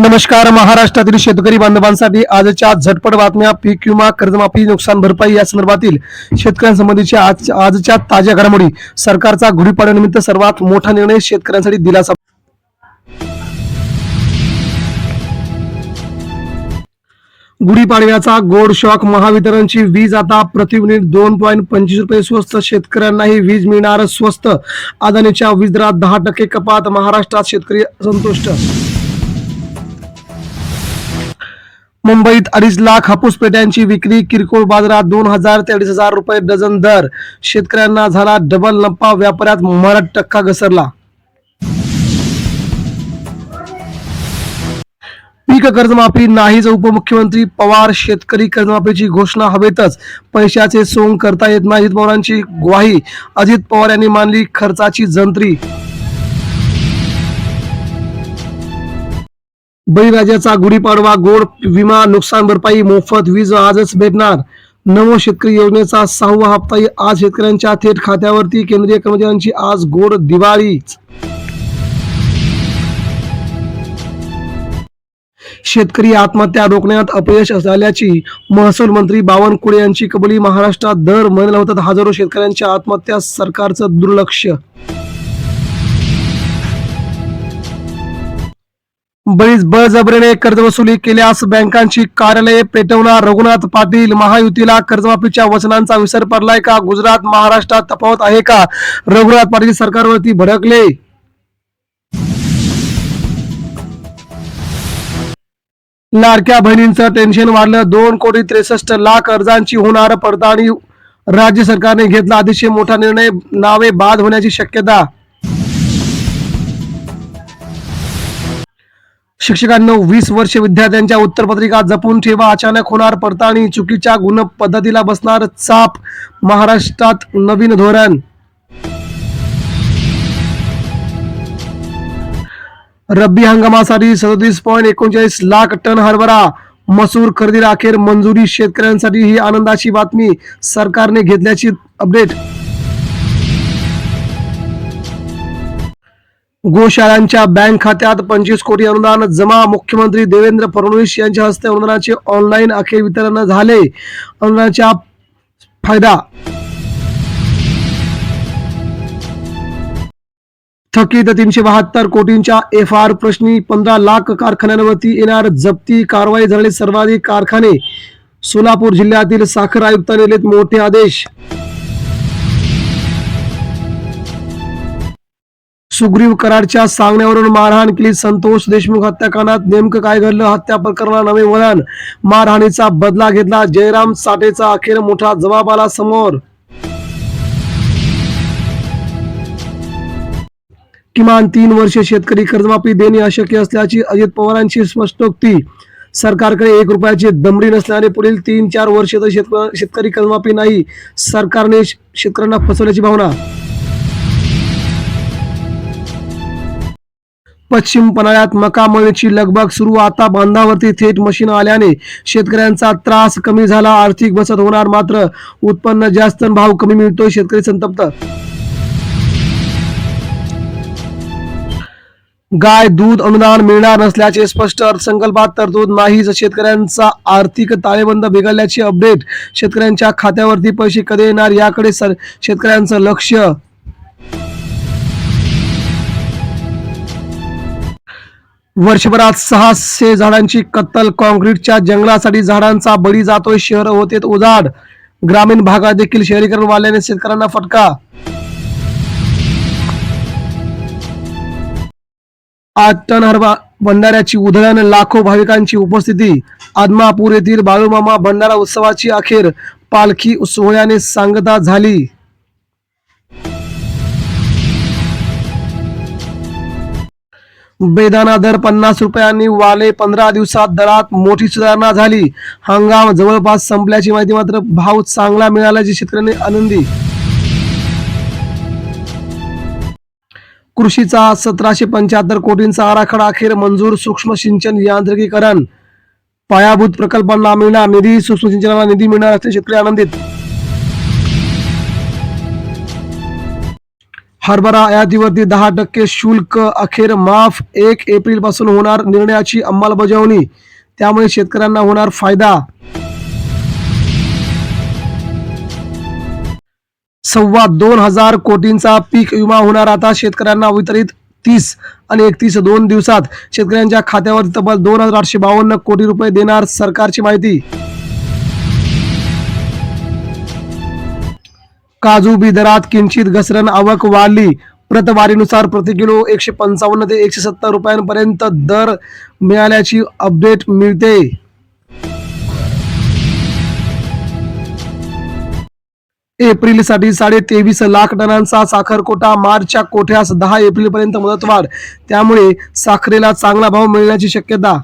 नमस्कार. महाराष्ट्रातील शेतकरी बांधवांसाठी आजच्या झटपट बातम्या पीक विमा कर्जमाफी नुकसान भरपाई या संदर्भातील शेतकऱ्यांसंबंधीच्या आज आजच्या ताज्या घडामोडी. सरकारचा गुढीपाडव्यानिमित्त सर्वात मोठा निर्णय शेतकऱ्यांसाठी दिलासा गुढीपाडव्याचा गोड शॉक महावितरणची वीज आता प्रति युनिट दोन पॉईंट पंचवीस रुपये स्वस्त. शेतकऱ्यांनाही वीज मिळणार स्वस्त. अदानीच्या वीज दरात दहा टक्के कपात. महाराष्ट्रात शेतकरी संतुष्ट मुंबईत अडीच लाख हापूस पेट्यांची विक्री किरकोळ बाजारात दोन हजार ते अडीच हजार रुपये डझन दर. शेतकऱ्यांना झाला डबल नफा व्यापाऱ्यात मराठ टक्का घसरला. पीक कर्जमाफी नाहीच उपमुख्यमंत्री पवार शेतकरी कर्जमाफीची घोषणा हवेतच. पैशाचे सोंग करता येत नाही अजित पवारांची ग्वाही. अजित पवार यांनी मानली खर्चाची जंत्री. बळीराजाचा गुढीपाडवा गोड विमा नुकसान भरपाई मोफत वीज आजच भेटणार. नवो शेतकरी योजनेचा सहावा हप्ताही आज शेतकऱ्यांच्या थेट खात्यावरती. केंद्रीय कर्मचाऱ्यांची आज गोड दिवाळीच. शेतकरी आत्महत्या रोखण्यात अपयश झाल्याची महसूल मंत्री बावनकुळे यांची कबुली महाराष्ट्रात दर महिन्याला होतात हजारो शेतकऱ्यांच्या आत्महत्या सरकारचं दुर्लक्ष. बळीच बळजबरीने कर्जवसुली केल्यास बँकांची कार्यालये पेटवणार रघुनाथ पाटील महायुतीला कर्जमाफीच्या वचनांचा विसर पडलाय का? गुजरात महाराष्ट्रात तफावत आहे का? रघुनाथ पाटील सरकारवरती भडकले. लाडक्या बहिणींचं टेन्शन वाढलं. दोन कोटी त्रेसष्ट लाख अर्जांची होणार पडताळणी राज्य सरकारने घेतला. अतिशय मोठा निर्णय. नावे बाद होण्याची शक्यता शिक्षकांनो वीस वर्ष विद्यार्थ्यांच्या उत्तरपत्रिका जपून ठेवा. अचानक होणार पडताळणी. चुकीच्या गुण पद्धतीला बसणार चाप. महाराष्ट्रात नवीन धोरण. रब्बी हंगामासाठी सदतीस पॉईंट एकोणचाळीस लाख टन हरभरा. मसूर खरेदीला अखेर मंजुरी. शेतकऱ्यांसाठी ही आनंदाची बातमी सरकारने घेतल्याची अपडेट. गोशाळांच्या बँक खात्यात पंचवीस कोटी अनुदान जमा. मुख्यमंत्री देवेंद्र फडणवीस यांच्या हस्ते अनुदानाचे ऑनलाईन अखेर वितरण झाले. अनुदानाचा फायदा थकीत तीनशे बहात्तर कोटींच्या एफ आर प्रश्नी पंधरा लाख कारखान्यांवरती येणार जप्ती. कारवाई झालेले सर्वाधिक कारखाने सोलापूर जिल्ह्यातील साखर आयुक्तांनी दिलेत मोठे आदेश. सुग्रीव कराडच्या सांगण्यावरून मारहाण केली. संतोष देशमुख हत्याकांडात नेमकं काय घडलं? हत्या प्रकरणाला नवे वळण. मारहाणीचा बदला घेतला. जयराम साठेचा अखेर मोठा जबाब आला समोर. किमान तीन वर्ष शेतकरी कर्जमाफी देणे अशक्य असल्याची अजित पवारांची स्पष्टोक्ती सरकारकडे एक रुपयाची दमडी नसल्याने पुढील तीन चार वर्ष तर शेतकरी कर्जमाफी नाही. सरकारने शेतकऱ्यांना फसवल्याची भावना पश्चिम पन्हाळ्यात मका मळणीची लगबग सुरू. आता बांधावरती थेट मशीन आल्याने शेतकऱ्यांचा त्रास कमी झाला. आर्थिक बचत होणार मात्र उत्पन्न जास्त भाव कमी मिळतोय शेतकरी संतप्त. गाय दूध अनुदान मिळणार नसल्याचे स्पष्ट अर्थसंकल्पात तरतूद नाही शेतकऱ्यांचा आर्थिक ताळेबंद बिघडल्याची अपडेट शेतकऱ्यांच्या खात्यावरती पैसे कधी येणार याकडे सर शेतकऱ्यांचं लक्ष वर्षभरात सहाशे झाडांची कत्तल काँक्रीटच्या जंगलासाठी झाडांचा बळी जातोय शहर होते उजाड. ग्रामीण भागात देखील शहरीकरण वाढल्याने शेतकऱ्यांना फटका. आठ टन हरभा भंडाऱ्याची उधळण लाखो भाविकांची उपस्थिती. आदमापूर येथील बाळूमामा भंडारा उत्सवाची अखेर पालखी सोहळ्याने सांगता झाली. बेदाना दर पन्नास रुपयांनी वाले पंधरा दिवसात दरात मोठी सुधारणा झाली. हंगाम जवळपास संपल्याची माहिती मात्र भाव चांगला मिळाल्याची शेतकऱ्यांनी आनंदी. कृषीचा सतराशे पंच्याहत्तर कोटींचा आराखडा अखेर मंजूर सूक्ष्म सिंचन यांत्रिकीकरण. पायाभूत प्रकल्पांना मिळणार निधी सूक्ष्म सिंचनाला निधी मिळणार असल्याने शेतकरी आनंदित. हरभरा आयातीवरती दहा टक्के शुल्क अखेर माफ. एक एप्रिलपासून होणार निर्णयाची अंमलबजावणी. त्यामुळे शेतकऱ्यांना होणार फायदा. सव्वा दोन हजार कोटींचा पीक विमा होणार आता शेतकऱ्यांना वितरित तीस आणि एकतीस दोन दिवसात. शेतकऱ्यांच्या खात्यावर तब्बल दोन हजार आठशे बावन्न कोटी रुपये देणार सरकारची माहिती. काजू बी दरात किंचित घसरण आवक वाढली. प्रतवारीनुसार प्रति किलो एकशे पंचावन्न ते एकशे सत्तर रुपयांपर्यंत दर मिळाल्याची अपडेट मिळते. एप्रिलसाठी साडे तेवीस लाख टनांचा साखर कोटा मार्चच्या कोठ्यास दहा एप्रिल पर्यंत मुदतवाढ. त्यामुळे साखरेला चांगला भाव मिळण्याची शक्यता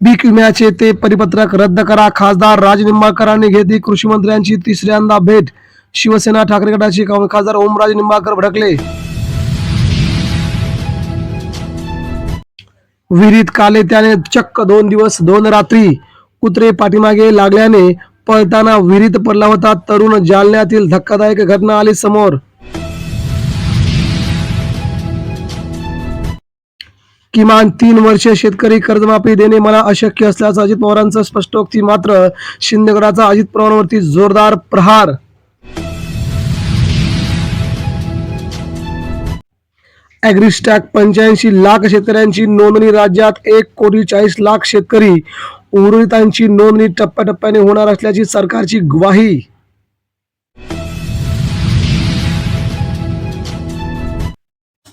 पीक विम्याचे ते परिपत्रक रद्द करा. खासदार राज निंबाळकरांनी घेतली कृषी मंत्र्यांची तिसऱ्यांदा भेट. शिवसेना ठाकरे गटाचे खासदार ओमराजे निंबाळकर भडकले. विहिरीत काले त्याने चक्क दोन दिवस दोन रात्री. कुत्रे पाठीमागे लागल्याने पळताना विहिरीत पडला होता तरुण. जालन्यातील धक्कादायक घटना आली समोर. किमान तीन वर्षे शेतकरी कर्जमाफी देणे मला अशक्य असल्याचं अजित पवारांचं स्पष्टोक्ती मात्र शिंदेगडाचा अजित पवारांवरती जोरदार प्रहार. ॲग्रिस्टॅक पंच्याऐंशी लाख शेतकऱ्यांची नोंदणी राज्यात एक कोटी चाळीस लाख शेतकरी उर्वरितांची नोंदणी टप्प्याटप्प्याने होणार असल्याची सरकारची ग्वाही.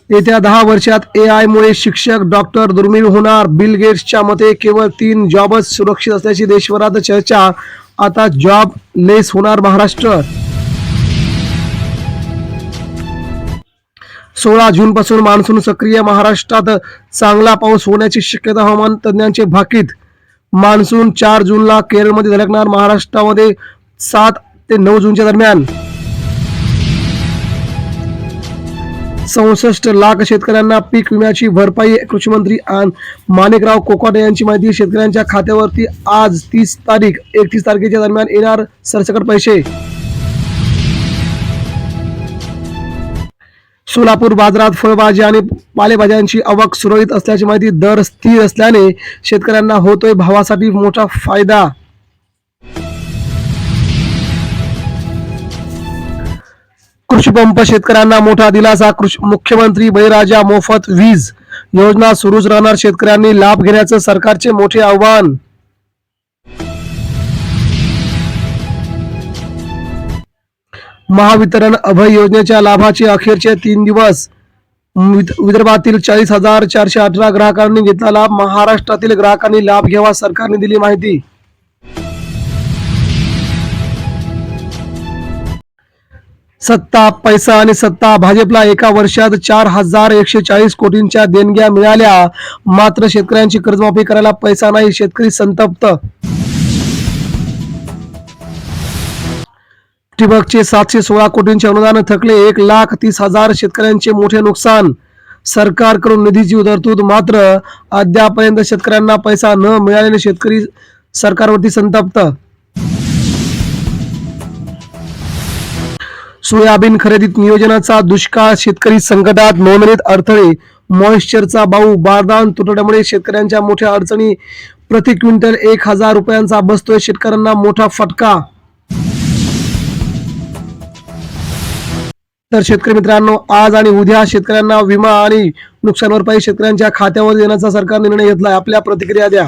येत्या दहा वर्षात ए आयमुळे शिक्षक डॉक्टर दुर्मिळ होणार. बिल गेट्सच्या मते केवळ तीन जॉबच सुरक्षित असल्याची देशभरात चर्चा. आता जॉब लेस होणार महाराष्ट्र. सोळा जूनपासून मान्सून सक्रिय महाराष्ट्रात. चांगला पाऊस होण्याची शक्यता हवामान तज्ज्ञांचे भाकीत. मान्सून चार जूनला केरळमध्ये धडकणार महाराष्ट्रामध्ये सात ते नऊ जूनच्या दरम्यान. चौसष्ट लाख शेतकऱ्यांना पीक विम्याची भरपाई कृषी मंत्री आन माणिकराव कोकाटे यांची माहिती. शेतकऱ्यांच्या खात्यावरती आज तीस तारीख एकतीस तारखेच्या दरम्यान येणार सरसकट पैसे. सोलापूर बाजारात फळभाजी आणि पालेभाज्यांची आवक सुरळीत असल्याची माहिती दर स्थिर असल्याने शेतकऱ्यांना होतोय भावासाठी मोठा फायदा. कृषी पंप शेतकऱ्यांना मोठा दिलासा. कृषी मुख्यमंत्री बळीराजा मोफत वीज योजना सुरूच राहणार. शेतकऱ्यांनी लाभ घेण्याचं सरकारचे मोठे आव्हान. महावितरण अभय योजनेच्या लाभाचे अखेरचे तीन दिवस. विद- विदर्भातील चाळीस हजार चारशे अठरा ग्राहकांनी घेतला लाभ. महाराष्ट्रातील ग्राहकांनी लाभ घ्यावा सरकारने दिली माहिती. सत्ता पैसा आणि सत्ता. भाजपला एका वर्षात चार हजार एकशे चाळीस कोटींच्या देणग्या मिळाल्या. मात्र शेतकऱ्यांची कर्जमाफी करायला पैसा नाही शेतकरी संतप्त. ठिबकचे सातशे सोळा कोटींचे अनुदान थकले एक लाख तीस हजार शेतकऱ्यांचे मोठे नुकसान. सरकारकडून निधीची उदरतूद मात्र अद्यापर्यंत शेतकऱ्यांना पैसा न मिळाल्याने शेतकरी सरकारवरती संतप्त. सोयाबीन खरेदीत नियोजनाचा दुष्काळ शेतकरी संकटात नोंदणीत अडथळे मॉइश्चरचा भाऊ बारदान तुटवड्यामुळे शेतकऱ्यांच्या मोठ्या अडचणी. प्रति क्विंटल एक हजार रुपयांचा बसतोय शेतकऱ्यांना मोठा फटका. तर शेतकरी मित्रांनो आज आणि उद्या शेतकऱ्यांना विमा आणि नुकसान भरपाई शेतकऱ्यांच्या खात्यावर देण्याचा सरकार निर्णय घेतलाय. आपल्या प्रतिक्रिया द्या.